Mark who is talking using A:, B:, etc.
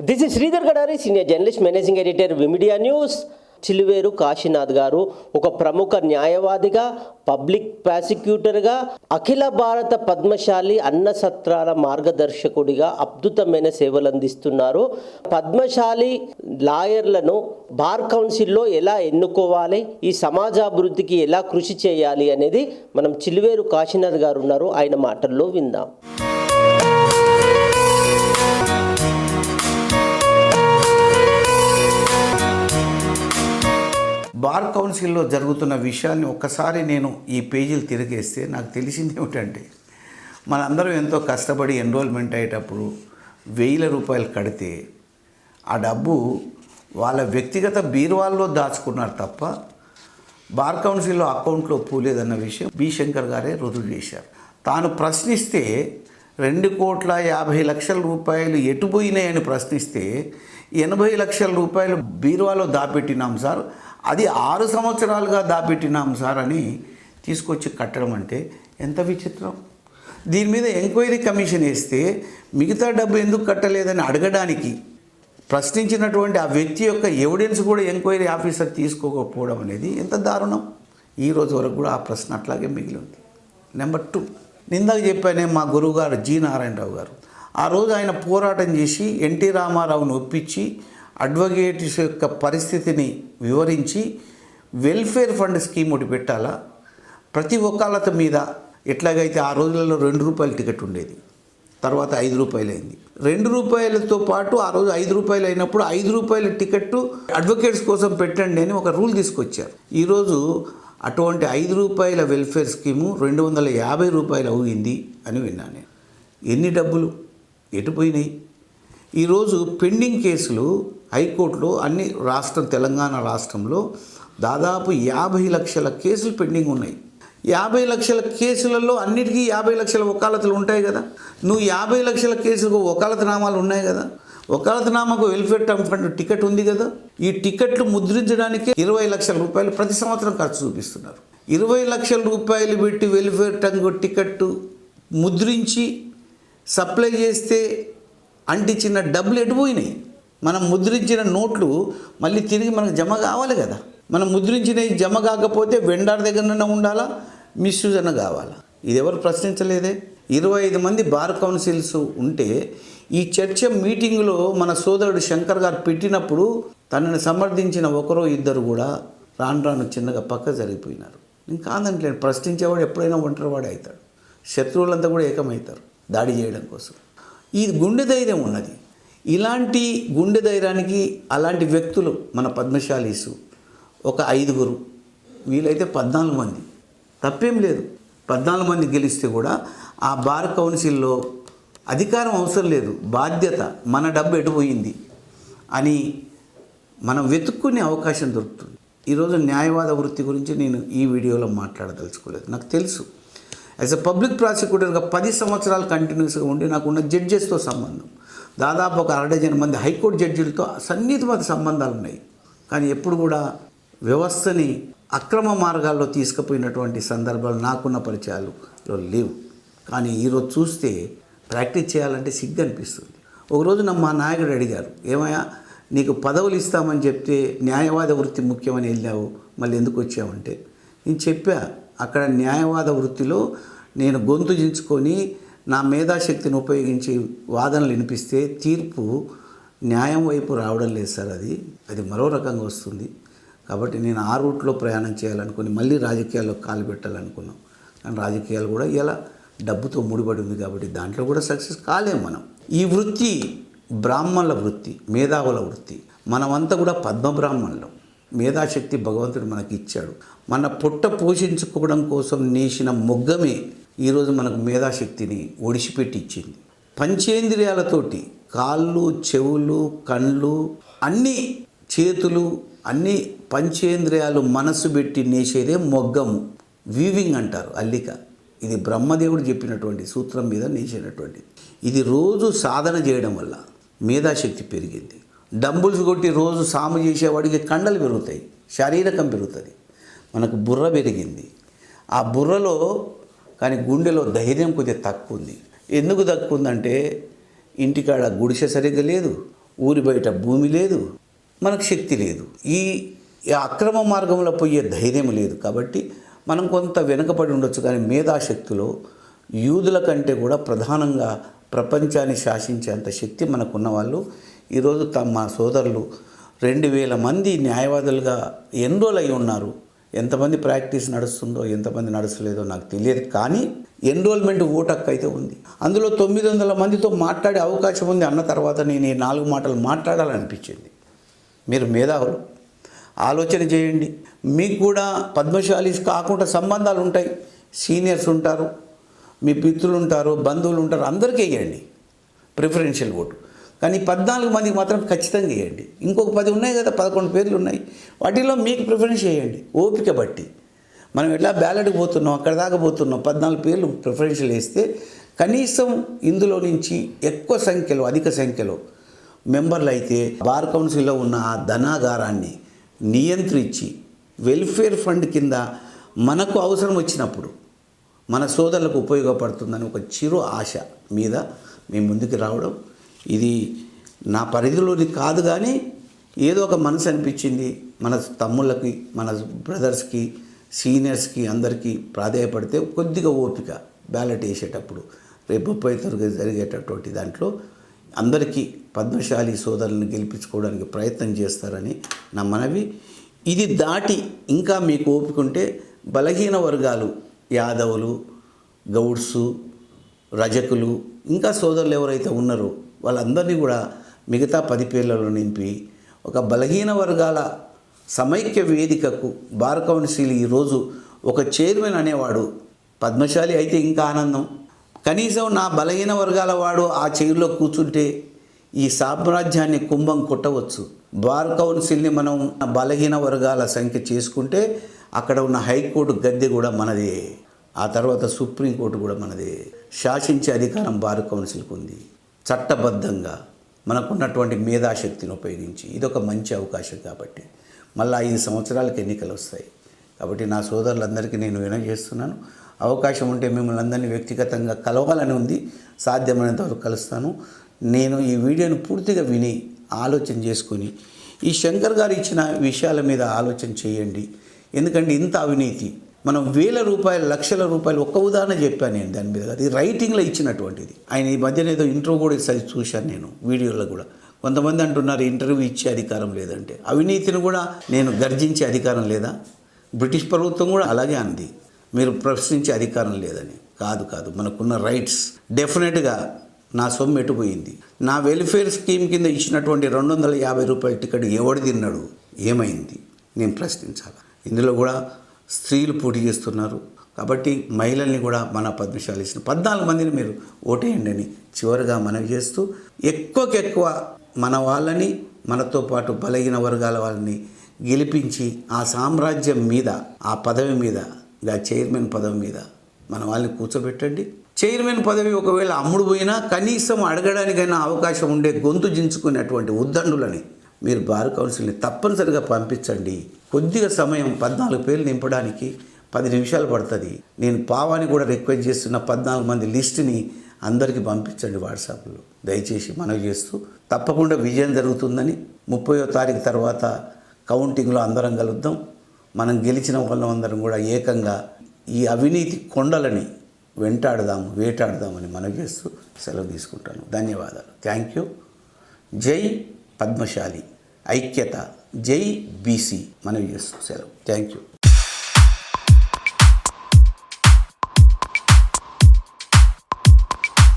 A: This is Sridhar Gadari senior journalist managing editor V media news Chiluveru Kashinath గారు ఒక ప్రముఖ న్యాయవాదిగా public ప్రాసిక్యూటర్గా అఖిల భారత పద్మశాలి అన్న సత్రాల మార్గదర్శకుడిగా అద్భుతమైన సేవలు అందిస్తున్నారు. పద్మశాలి లాయర్లను బార్ కౌన్సిల్లో ఎలా ఎన్నుకోవాలి ఈ సమాజాభివృద్ధికి ఎలా కృషి చేయాలి అనేది మనం చిలువేరు కాశీనాథ్ గారు ఉన్నారు. ఆయన మాటల్లో విందాం.
B: బార్ కౌన్సిల్లో జరుగుతున్న విషయాన్ని ఒక్కసారి నేను ఈ పేజీలు తిరిగేస్తే నాకు తెలిసింది ఏమిటంటే మనందరం ఎంతో కష్టపడి ఎన్రోల్మెంట్ అయ్యేటప్పుడు వేల రూపాయలు కడితే ఆ డబ్బు వాళ్ళ వ్యక్తిగత బీరువాల్లో దాచుకున్నారు తప్ప బార్ కౌన్సిల్లో అకౌంట్లో పూలేదన్న విషయం బి శంకర్ గారే రుజువు చేశారు. తాను ప్రశ్నిస్తే రెండు కోట్ల యాభై లక్షల రూపాయలు ఎటు పోయినాయని ప్రశ్నిస్తే ఎనభై లక్షల రూపాయలు బీరువాలో దాపెట్టినాం సార్. అది ఆరు సంవత్సరాలుగా దాపెట్టినాం సార్ అని తీసుకొచ్చి కట్టడం అంటే ఎంత విచిత్రం. దీని మీద ఎంక్వైరీ కమిషన్ వేస్తే మిగతా డబ్బు ఎందుకు కట్టలేదని అడగడానికి ప్రశ్నించినటువంటి ఆ వ్యక్తి యొక్క ఎవిడెన్స్ కూడా ఎంక్వైరీ ఆఫీసర్ తీసుకోకపోవడం అనేది ఎంత దారుణం. ఈ రోజు వరకు కూడా ఆ ప్రశ్న అట్లాగే మిగిలి ఉంది. Number two. నిందాక చెప్పానే మా గురువుగారు జి నారాయణరావు గారు. ఆ రోజు ఆయన పోరాటం చేసి ఎన్టీ రామారావును ఒప్పించి అడ్వకేట్స్ యొక్క పరిస్థితిని వివరించి వెల్ఫేర్ ఫండ్ స్కీమ్ ఒకటి పెట్టాలా? ప్రతి ఒక్కళ్ళత మీద ఎట్లాగైతే ఆ రోజులలో రెండు రూపాయల టికెట్ ఉండేది తర్వాత ఐదు రూపాయలు అయింది రెండు రూపాయలతో పాటు ఆ రోజు ఐదు రూపాయలు అయినప్పుడు ఐదు రూపాయల టికెట్ అడ్వకేట్స్ కోసం పెట్టండి అని ఒక రూల్ తీసుకొచ్చారు. ఈరోజు అటువంటి ఐదు రూపాయల వెల్ఫేర్ స్కీము రెండు వందల యాభై రూపాయలు అయింది అని విన్నాను నేను. ఎన్ని డబ్బులు? ఎటు పోయినాయి? ఈరోజు పెండింగ్ కేసులు హైకోర్టులో అన్ని రాష్ట్రం తెలంగాణ రాష్ట్రంలో దాదాపు యాభై లక్షల కేసులు పెండింగ్ ఉన్నాయి. యాభై లక్షల కేసులలో అన్నిటికీ యాభై లక్షల వకాలతలు ఉంటాయి కదా. నువ్వు యాభై లక్షల కేసులకు వకాలతనామాలు ఉన్నాయి కదా. వకాలతనామాకు వెల్ఫేర్ టర్మ్ ఫండ్ టికెట్ ఉంది కదా. ఈ టికెట్లు ముద్రించడానికి ఇరవై లక్షల రూపాయలు ప్రతి సంవత్సరం ఖర్చు చూపిస్తున్నారు. ఇరవై లక్షల రూపాయలు పెట్టి వెల్ఫేర్ టంగ్ టికెట్ ముద్రించి సప్లై చేస్తే అంటించిన డబ్బులు ఎటుపోయినాయి మనం ముద్రించిన నోట్లు మళ్ళీ తిరిగి మనకు జమ కావాలి కదా. మనం ముద్రించినవి జమ కాకపోతే వెండార్ దగ్గరనే ఉండాలా? మిస్యూజ్ అన్న కావాలా? ఇది ఎవరు ప్రశ్నించలేదే? ఇరవై ఐదు మంది బార్ కౌన్సిల్స్ ఉంటే ఈ చర్చ మీటింగ్లో మన సోదరుడు శంకర్ గారు పెట్టినప్పుడు తనని సమర్థించిన ఒకరో ఇద్దరు కూడా రాను రాను చిన్నగా పక్క జరిగిపోయినారు. నేను కాదంటలేను ప్రశ్నించేవాడు ఎప్పుడైనా ఒంటరివాడు అవుతాడు. శత్రువులంతా కూడా ఏకమవుతారు. దాడి చేయడం కోసం. ఈ గుండె ధైర్యం ఉన్నది. ఇలాంటి గుండె ధైర్యానికి అలాంటి వ్యక్తులు మన పద్మశాలీసు ఒక ఐదుగురు వీలైతే పద్నాలుగు మంది. తప్పేం లేదు. పద్నాలుగు మంది గెలిస్తే కూడా ఆ బార్ కౌన్సిల్లో అధికారం అవసరం లేదు. బాధ్యత మన డబ్బు ఎటుపోయింది అని మనం వెతుక్కునే అవకాశం దొరుకుతుంది. ఈరోజు న్యాయవాద వృత్తి గురించి నేను ఈ వీడియోలో మాట్లాడదలుచుకోలేదు. నాకు తెలుసు. యాజ్ అ పబ్లిక్ ప్రాసిక్యూటర్గా పది సంవత్సరాలు కంటిన్యూస్గా ఉండి నాకున్న జడ్జెస్తో సంబంధం. దాదాపు ఒక అరడజన్ మంది హైకోర్టు జడ్జిలతో సన్నిహితమైన సంబంధాలు ఉన్నాయి కానీ ఎప్పుడు కూడా వ్యవస్థని అక్రమ మార్గాల్లో తీసుకుపోయినటువంటి సందర్భాలు నాకున్న పరిచయాలులో లేవు. కానీ ఈరోజు చూస్తే ప్రాక్టీస్ చేయాలంటే సిగ్గు అనిపిస్తుంది. ఒకరోజు నా మా నాయకుడు అడిగారు ఏమయ్యా నీకు పదవులు ఇస్తామని చెప్తే న్యాయవాద వృత్తి ముఖ్యమని వెళ్ళావు మళ్ళీ ఎందుకు వచ్చావంటే నేను చెప్పా అక్కడ న్యాయవాద వృత్తిలో నేను గొంతు దించుకొని నా మేధాశక్తిని ఉపయోగించి వాదనలు వినిపిస్తే తీర్పు న్యాయం వైపు రావడం లేదు సార్ అది. అది మరో రకంగా వస్తుంది. కాబట్టి నేను ఆ రూట్లో ప్రయాణం చేయాలనుకుని మళ్ళీ రాజకీయాల్లో కాలు పెట్టాలనుకున్నాం. కానీ రాజకీయాలు కూడా ఇలా డబ్బుతో ముడిపడి ఉంది కాబట్టి దాంట్లో కూడా సక్సెస్ కాలేం మనం. ఈ వృత్తి బ్రాహ్మణుల వృత్తి మేధావుల వృత్తి. మనమంతా కూడా పద్మ బ్రాహ్మణులం మేధాశక్తి భగవంతుడు మనకి ఇచ్చాడు మన పొట్ట పోషించుకోవడం కోసం నేసిన మొగ్గమే ఈరోజు మనకు మేధాశక్తిని ఒడిసిపెట్టి ఇచ్చింది పంచేంద్రియాలతోటి కాళ్ళు చెవులు కళ్ళు అన్ని చేతులు అన్ని పంచేంద్రియాలు మనసు పెట్టి నేసేదే మొగ్గము వీవింగ్ అంటారు అల్లిక. ఇది బ్రహ్మదేవుడు చెప్పినటువంటి సూత్రం మీద నేసినటువంటి ఇది రోజు సాధన చేయడం వల్ల మేధాశక్తి పెరిగింది. డంబుల్స్ కొట్టి రోజు సాము చేసేవాడికి కండలు పెరుగుతాయి శారీరకం పెరుగుతుంది. మనకు బుర్ర పెరిగింది. ఆ బుర్రలో కానీ గుండెలో ధైర్యం కొద్దిగా తక్కువ ఉంది ఎందుకు తక్కువ ఉందంటే ఇంటికాడ గుడిసె సరిగ్గా లేదు ఊరి బయట భూమి లేదు మనకు శక్తి లేదు. ఈ ఈ అక్రమ మార్గంలో పోయే ధైర్యం లేదు కాబట్టి మనం కొంత వెనుకబడి ఉండొచ్చు కానీ మేధాశక్తిలో యూదుల కంటే కూడా ప్రధానంగా ప్రపంచాన్ని శాసించేంత శక్తి మనకున్న వాళ్ళు ఈరోజు తమ మా సోదరులు రెండు వేల మంది న్యాయవాదులుగా ఎన్రోల్ అయి ఉన్నారు. ఎంతమంది ప్రాక్టీస్ నడుస్తుందో ఎంతమంది నడుస్తలేదో నాకు తెలియదు. కానీ ఎన్రోల్మెంట్ ఓటక్ అయితే ఉంది. అందులో తొమ్మిది వందల మందితో మాట్లాడే అవకాశం ఉంది అన్న తర్వాత నేను ఈ నాలుగు మాటలు మాట్లాడాలనిపించింది. మీరు మేధావులు. ఆలోచన చేయండి. మీకు కూడా పద్మశాలీస్ కాకుండా సంబంధాలు ఉంటాయి. సీనియర్స్ ఉంటారు. మీ పిత్రులు ఉంటారు బంధువులు ఉంటారు. అందరికీ వేయండి. Preferential vote. కానీ పద్నాలుగు మందికి మాత్రం ఖచ్చితంగా వేయండి ఇంకొక పది ఉన్నాయి కదా పదకొండు పేర్లు ఉన్నాయి. వాటిలో మీకు ప్రిఫరెన్స్ చేయండి ఓపిక బట్టి. మనం ఎట్లా బ్యాలెట్కి పోతున్నాం అక్కడ దాకా పోతున్నాం పద్నాలుగు పేర్లు ప్రిఫరెన్షియల్ వేస్తే కనీసం ఇందులో నుంచి ఎక్కువ సంఖ్యలో అధిక సంఖ్యలో మెంబర్లు అయితే బార్ కౌన్సిల్లో ఉన్న ఆ ధనాగారాన్ని నియంత్రించి వెల్ఫేర్ ఫండ్ కింద మనకు అవసరం వచ్చినప్పుడు మన సోదరులకు ఉపయోగపడుతుందని ఒక చిరు ఆశ మీద మేము ముందుకు రావడం ఇది నా పరిధిలోని కాదు కానీ ఏదో ఒక మనసు అనిపించింది. మన తమ్ముళ్ళకి మన బ్రదర్స్కి సీనియర్స్కి అందరికీ ప్రాధాయపడితే కొద్దిగా ఓపిక బ్యాలెట్ వేసేటప్పుడు. రేపు ముప్పై తరగతి జరిగేటటువంటి దాంట్లో అందరికీ పద్మశాలి సోదరులను గెలిపించుకోవడానికి ప్రయత్నం చేస్తారని నా మనవి. ఇది దాటి ఇంకా మీకు ఓపిక ఉంటే బలహీన వర్గాలు యాదవులు గౌడ్సు రజకులు ఇంకా సోదరులు ఎవరైతే ఉన్నారో వాళ్ళందరినీ కూడా మిగతా పది పేర్లలో నింపి ఒక బలహీన వర్గాల సమైక్య వేదికకు బార్ కౌన్సిల్ ఈరోజు ఒక చైర్మన్ అనేవాడు పద్మశాలి అయితే ఇంకా ఆనందం. కనీసం నా బలహీన వర్గాల వాడు ఆ చైర్లో కూర్చుంటే ఈ సామ్రాజ్యాన్ని కుంభం కొట్టవచ్చు. బార్ కౌన్సిల్ని మనం బలహీన వర్గాల సంఖ్య చేసుకుంటే అక్కడ ఉన్న హైకోర్టు గద్దె కూడా మనదే. ఆ తర్వాత సుప్రీంకోర్టు కూడా మనదే. శాసించే అధికారం బార్ కౌన్సిల్కి ఉంది. చట్టబద్ధంగా మనకున్నటువంటి మేధాశక్తిని ఉపయోగించి ఇదొక మంచి అవకాశం కాబట్టి మళ్ళీ ఐదు సంవత్సరాలకు ఎన్నికలు వస్తాయి. కాబట్టి నా సోదరులందరికీ నేను వినజేస్తున్నాను అవకాశం ఉంటే మిమ్మల్ని అందరినీ వ్యక్తిగతంగా కలవాలని ఉంది. సాధ్యమైనంత వరకు కలుస్తాను. నేను ఈ వీడియోను పూర్తిగా విని ఆలోచన చేసుకొని ఈ శంకర్ గారు ఇచ్చిన విషయాల మీద ఆలోచన చేయండి. ఎందుకంటే ఇంత అవినీతి మనం వేల రూపాయలు లక్షల రూపాయలు ఒక్క ఉదాహరణ చెప్పాను నేను దాని మీద. అది రైటింగ్లో ఇచ్చినటువంటిది. ఆయన ఈ మధ్యన ఏదో ఇంటర్వ్యూ కూడా సరి చూశాను నేను వీడియోలో కూడా. కొంతమంది అంటున్నారు ఇంటర్వ్యూ ఇచ్చే అధికారం లేదంటే. అవినీతిని కూడా నేను గర్జించే అధికారం లేదా? బ్రిటిష్ ప్రభుత్వం కూడా అలాగే అంది. మీరు ప్రశ్నించే అధికారం లేదని. కాదు కాదు. మనకున్న రైట్స్ డెఫినెట్గా నా సొమ్ము ఎటుపోయింది? నా వెల్ఫేర్ స్కీమ్ కింద ఇచ్చినటువంటి రెండు వందల యాభై రూపాయల టికెట్ ఎవడు తిన్నాడు? ఏమైంది? నేను ప్రశ్నించాలి? ఇందులో కూడా స్త్రీలు పోటీ చేస్తున్నారు. కాబట్టి మహిళల్ని కూడా మన పద్మశాలి ఇచ్చిన పద్నాలుగు మందిని మీరు ఓటేయండి అని చివరిగా మనవి చేస్తూ ఎక్కువకెక్కువ మన వాళ్ళని మనతో పాటు బలహీన వర్గాల వాళ్ళని గెలిపించి ఆ సామ్రాజ్యం మీద ఆ పదవి మీద ఆ చైర్మన్ పదవి మీద మన వాళ్ళని కూర్చోబెట్టండి. చైర్మన్ పదవి ఒకవేళ అమ్ముడు పోయినా కనీసం అడగడానికైనా అవకాశం ఉండే గొంతు దించుకునేటువంటి ఉద్దండులని మీరు బార్ కౌన్సిల్ని తప్పనిసరిగా పంపించండి. కొద్దిగా సమయం పద్నాలుగు పేర్లు నింపడానికి పది నిమిషాలు పడుతుంది. నేను పావాని కూడా రిక్వెస్ట్ చేస్తున్న పద్నాలుగు మంది లిస్టుని అందరికీ పంపించండి వాట్సాప్లో దయచేసి మనవి చేస్తూ తప్పకుండా విజయం జరుగుతుందని ముప్పయో తారీఖు తర్వాత కౌంటింగ్లో అందరం కలుద్దాం. మనం గెలిచిన వాళ్ళం అందరం కూడా ఏకంగా ఈ అవినీతి కొండలని వెంటాడదాము వేటాడదామని మనవి చేస్తూ సెలవు తీసుకుంటాను. ధన్యవాదాలు. థ్యాంక్ యూ జై పద్మశాలి. ఐక్యత. జై బీసీ. మనవి చేస్తూ సెలవు. Thank you.